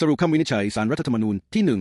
สรุปคำวินิจฉัยสารรัฐธรรมนูญที่ 1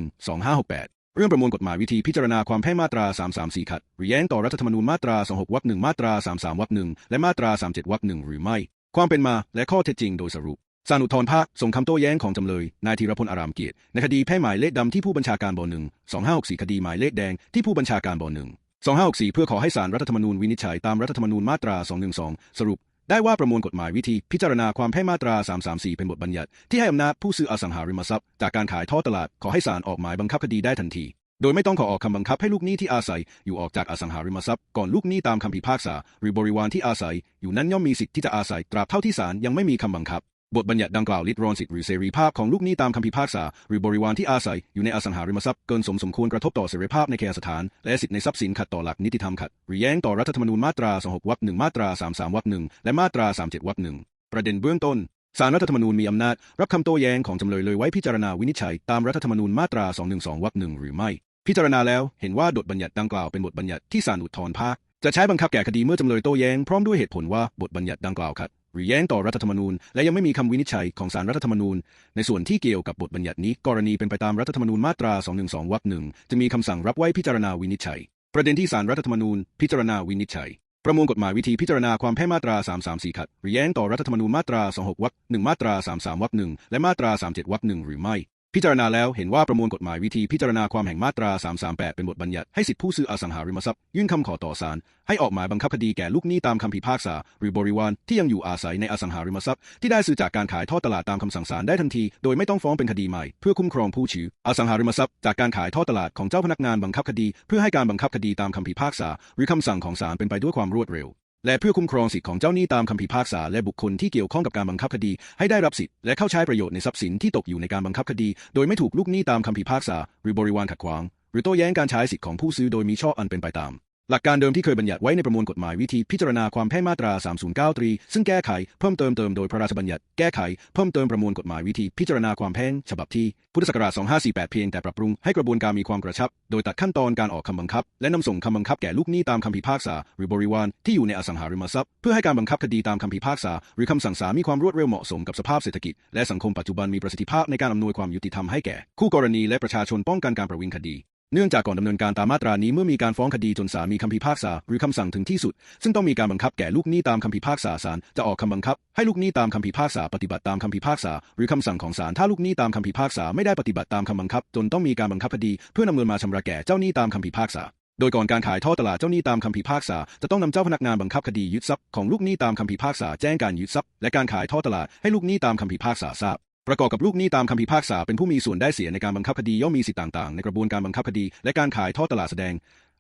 2568 เรื่องประมวลกฎหมายวิธีพิจารณาความแพ่งมาตรา 334 ขัด หรือแย้งต่อรัฐธรรมนูญมาตรา 26 วรรคหนึ่งมาตรา 33 วรรคหนึ่งและมาตรา 37 วรรคหนึ่งหรือไม่ ความเป็นมาและข้อเท็จจริงโดยสรุปสารอุทธรภาคส่งคำโต้แย้งของจำเลย นายธีรพลอารามเกียรติในคดีแพ่หมายเลขดำที่ผู้บัญชาการบหนึ่ง2564 คดีหมายเลขแดงที่ผู้บัญชาการบหนึ่ง2564 เพื่อขอให้สารรัฐธรรมนูญวินิจฉัยตามรัฐธรรมนูญมาตรา 212 สรุป ได้ว่าประมวลกฎหมายวิธีพิจารณาความแพ่มาตรา 334 เป็นบทบัญญัติ ที่ให้อำนาจผู้ซื้ออสังหาริมทรัพย์ จากการขายท่อตลาดขอให้ศาลออกหมายบังคับคดีได้ทันที โดยไม่ต้องขอออกคำบังคับให้ลูกหนี้ที่อาศัย อยู่ออกจากอสังหาริมทรัพย์ก่อนลูกหนี้ตามคำพิพากษา หรือบริวารที่อาศัย อยู่นั้นย่อมมีสิทธิ์ที่จะอาศัยตราบเท่าที่ศาลยังไม่มีคำบังคับ บทบัญญัติดังกล่าวลิดรอนสิทธิหรือเสรีภาพของลูกหนี้ตามคำพิพากษา หรือบริวารที่อาศัยอยู่ในอสังหาริมทรัพย์เกินสมสมควรกระทบต่อเสรีภาพในเคหสถาน และสิทธิในทรัพย์สินขัดต่อหลักนิติธรรมขัดหรือแย้งต่อรัฐธรรมนูญมาตรา26วรรคหนึ่งมาตรา33วรรคหนึ่งและมาตรา37วรรคหนึ่งประเด็นเบื้องต้นศาลรัฐธรรมนูญมีอำนาจ รับคำโต้แย้งของจำเลยเลยไว้พิจารณาวินิจฉัย ตามรัฐธรรมนูญมาตรา 212วรรคหนึ่งหรือไม่ พิจารณาแล้วเห็นว่าบทบัญญัติดังกล่าวเป็นบทบัญญัติที่ศาลอุทธรภาคจะใช้บังคับแก่คดีเมื่อจำเลยโต้แย้งพร้อมด้วยเหตุผลว่าบทบัญญัติดังกล่าวขัด หรือแย้งต่อรัฐธรรมนูญ และยังไม่มีคำวินิจฉัยของศาลรัฐธรรมนูญ ในส่วนที่เกี่ยวกับบทบัญญัตินี้ กรณีเป็นไปตามรัฐธรรมนูญมาตรา 212 วรรคหนึ่งจะมีคำสั่งรับไว้พิจารณาวินิจฉัย ประเด็นที่ศาลรัฐธรรมนูญ พิจารณาวินิจฉัย ประมวลกฎหมายวิธีพิจารณาความแพ้มาตรา 334 ขัดหรือแย้งต่อรัฐธรรมนูญมาตรา 26 วรรคหนึ่งมาตรา 33 วรรคหนึ่งและมาตรา 37 วรรคหนึ่งหรือไม่ พิจารณาแล้วเห็นว่าประมวลกฎหมายวิธีพิจารณาความแห่งมาตรา 338 เป็นบทบัญญัติให้สิทธิผู้ซื้ออสังหาริมทรัพย์ ยื่นคำขอต่อศาลให้ออกหมายบังคับคดีแก่ลูกหนี้ตามคำพิพากษา หรือบริวารที่ยังอยู่อาศัยในอสังหาริมทรัพย์ ที่ได้ซื้อจากการขายทอดตลาดตามคำสั่งศาลได้ทันที โดยไม่ต้องฟ้องเป็นคดีใหม่ เพื่อคุ้มครองผู้ชื้ออสังหาริมทรัพย์จากการขายทอดตลาดของเจ้าพนักงานบังคับคดี เพื่อให้การบังคับคดีตามคำพิพากษา หรือคำสั่งของศาลเป็นไปด้วยความรวดเร็ว และเพื่อคุ้มครองสิทธิของเจ้าหนี้ตามคำพิพากษาและบุคคลที่เกี่ยวข้องกับการบังคับคดี ให้ได้รับสิทธิและเข้าใช้ประโยชน์ในทรัพย์สินที่ตกอยู่ในการบังคับคดี โดยไม่ถูกลูกหนี้ตามคำพิพากษา หรือบริวารขัดขวาง หรือโต้แย้งการใช้สิทธิของผู้ซื้อโดยมีชอบอันเป็นไปตาม หลักการเดิมที่เคยบัญญัติไว้ในประมวลกฎหมายวิธีพิจารณาความแพ่งมาตรา 309ตรี ซึ่งแก้ไขเพิ่มเติมเติมโดยพระราชบัญญัติแก้ไขเพิ่มเติมประมวลกฎหมายวิธีพิจารณาความแพ่งฉบับที่พุทธศักราช 2548 เพียงแต่ปรับปรุงให้กระบวนการมีความกระชับ โดยตัดขั้นตอนการออกคำบังคับ และนำส่งคำบังคับแก่ลูกหนี้ตามคำพิพากษา หรือบริวารที่อยู่ในอสังหาริมทรัพย์เพื่อให้การบังคับคดีตามคำพิพากษา หรือคำสั่งศาลมีความรวดเร็วเหมาะสมกับสภาพเศรษฐกิจและสังคมปัจจุบันมีประสิทธิภาพในการอำนวยความยุติธรรมให้แก่คู่กรณีและประชาชนป้องกันการประวิงคดี เนื่องจากก่อนดำเนินการตามมาตรานี้เมื่อมีการฟ้องคดีจนศาลมีคำพิพากษาหรือคำสั่งถึงที่สุด ซึ่งต้องมีการบังคับแก่ลูกหนี้ตามคำพิพากษาศาลจะออกคำบังคับ ให้ลูกหนี้ตามคำพิพากษาปฏิบัติตามคำพิพากษา หรือคำสั่งของศาลถ้าลูกหนี้ตามคำพิพากษาไม่ได้ปฏิบัติตามคำบังคับ จนต้องมีการบังคับคดี เพื่อนำเงินมาชำระแก่เจ้าหนี้ตามคำพิพากษาโดยก่อนการขายทอดตลาดเจ้าหนี้ตามคำพิพากษา จะต้องนำเจ้าพนักงานบังคับคดียึดทรัพย์ของลูกหนี้ตามคำพิพากษาแจ้งการยึดทรัพย์และการขายทอดตลาดให้ลูกหนี้ตามคำพิพากษาทราบ ประกอบกับลูกหนี้ตามคำพิพากษาเป็นผู้มีส่วนได้เสียในการบังคับคดีย่อมมีสิทธิต่างๆ ในกระบวนการบังคับคดี และการขายทอดตลาดแสดง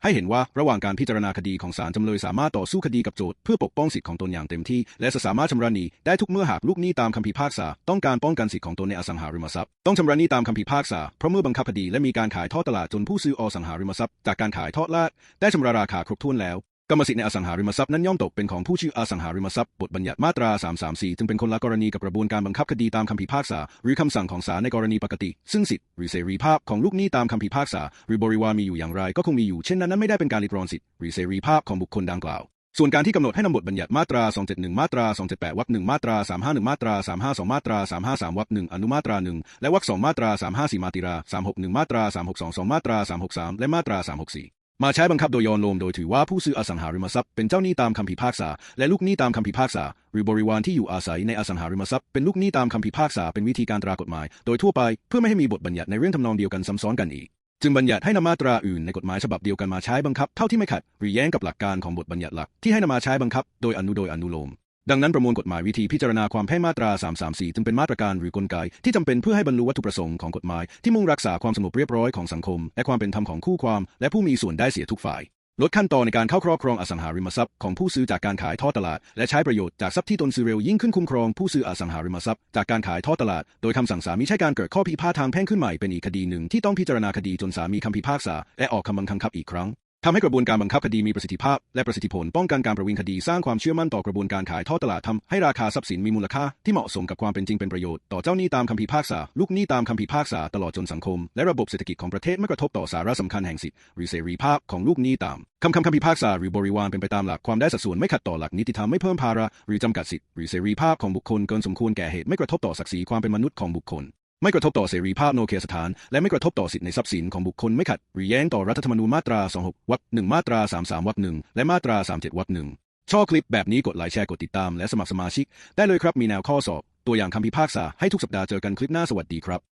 ให้เห็นว่าระหว่างการพิจารณาคดีของศาลจำเลยสามารถต่อสู้คดีกับโจทย์เพื่อปกป้องสิทธิของตนอย่างเต็มที่ และสามารถชำระหนี้ได้ทุกเมื่อหากลูกหนี้ตามคำพิพากษาต้องการป้องกันสิทธิของตนในอสังหาริมทรัพย์ต้องชำระหนี้ตามคำพิพากษาเพราะเมื่อบังคับคดีและมีการขายทอดตลาดจนผู้ซื้ออสังหาริมทรัพย์จากการขายทอดลาดได้ชำระราคาครบถ้วนแล้ว รรมสิทธิ์ในอสังหาริมทรัพย์นั้นย่อมตกเป็นของผู้ชื่ออสังหาริมทรัพย์บทบัญญัติมาตรา 334จึงเป็นคนละกรณีกับกระบวนการบังคับคดีตามคำพิพากษา หรือคำสั่งของศาลในกรณีปกติ ซึ่งสิทธิหรือเสรีภาพของลูกหนี้ตามคำพิพากษา หรือบริวารมีอยู่อย่างไร ก็คงมีอยู่เช่นนั้นนั้นไม่ได้เป็นการลิดรอนสิทธิหรือเสรีภาพของบุคคลดังกล่าวส่วนการที่กำหนดให้นำบทบัญญัติมาตรา 271 มาตรา 278 วรรคหนึ่งมาตรา 351 มาตรา 352 มาตรา 353 วรรคหนึ่งอนุมาตราหนึ่งและวรรคสองมาตรา 354 มาติรา 361 มาตรา 3622มาตรา 363 และมาตรา 364 มาใช้บังคับโดยยอนโลมโดยถือว่าผู้ซื้ออสังหาริมทรัพย์เป็นเจ้าหนี้ตามคำพิพากษา และลูกหนี้ตามคำพิพากษา หรือบริวารที่อยู่อาศัยในอสังหาริมทรัพย์เป็นลูกหนี้ตามคำพิพากษาเป็นวิธีการตรากฎหมาย โดยทั่วไปเพื่อไม่ให้มีบทบัญญัติในเรื่องทำนองเดียวกันซ้ำซ้อนกันอีก จึงบัญญัติให้นำมาตราอื่นในกฎหมายฉบับเดียวกันมาใช้บังคับเท่าที่ไม่ขัดหรือแย้งกับหลักการของบทบัญญัติหลักที่ให้นำมาใช้บังคับ โดยอนุโดยอนุโลม ดังนั้นประมวลกฎหมายวิธีพิจารณาความแพ่งมาตรา 334 จึงเป็นมาตรการหรือกลไก ที่จำเป็นเพื่อให้บรรลุวัตถุประสงค์ของกฎหมาย ที่มุ่งรักษาความสงบเรียบร้อยของสังคม และความเป็นธรรมของคู่ความ และผู้มีส่วนได้เสียทุกฝ่าย ลดขั้นตอนในการเข้าครอบครองอสังหาริมทรัพย์ของผู้ซื้อจากการขายทอดตลาด และใช้ประโยชน์จากทรัพย์ที่ตนซื้อเร็วยิ่งขึ้นคุ้มครองผู้ซื้ออสังหาริมทรัพย์จากการขายทอดตลาด โดยคำสั่งศาลมิใช่การเกิดข้อพิพาททางแพ่งขึ้นใหม่เป็นอีกคดีหนึ่งที่ต้องพิจารณาคดีจนศาลมีคำพิพากษาและออกคำบังคับอีกครั้ง ทำให้กระบวนการบังคับคดีมีประสิทธิภาพ และประสิทธิผลป้องกันการประวิงคดีสร้างความเชื่อมั่นต่อกระบวนการขายทอดตลาดทำให้ราคาทรัพย์สินมีมูลค่าที่เหมาะสมกับความเป็นจริงเป็นประโยชน์ต่อเจ้าหนี้ตามคำพิพากษา ลูกหนี้ตามคำพิพากษาตลอดจนสังคม และระบบเศรษฐกิจของประเทศไม่กระทบต่อสาระสำคัญแห่งสิทธิหรือเสรีภาพของลูกหนี้ตามคำคำคำพิพากษาหรือบริวารเป็นไปตามหลักความได้สัดส่วนไม่ขัดต่อหลักนิติธรรมไม่เพิ่มภาระหรือจำกัดสิทธิหรือเสรีภาพของบุคคลเกินสมควรแก่เหตุไม่กระทบต่อศักดิ์ศรีความเป็นมนุษย์ของบุคคล ไม่กระทบต่อเสรีภาพโนเคสถาน และไม่กระทบต่อสิทธิในทรัพย์สินของบุคคลไม่ขัดหรือแย้งต่อรัฐธรรมนูญมาตรา 26 วรรคหนึ่งมาตรา 33 วรรคหนึ่งและมาตรา 37 วรรคหนึ่งชอบคลิปแบบนี้กดไลค์แชร์กดติดตามและสมัครสมาชิก ได้เลยครับมีแนวข้อสอบ ตัวอย่างคำพิพากษาให้ทุกสัปดาห์เจอกันคลิปหน้าสวัสดีครับ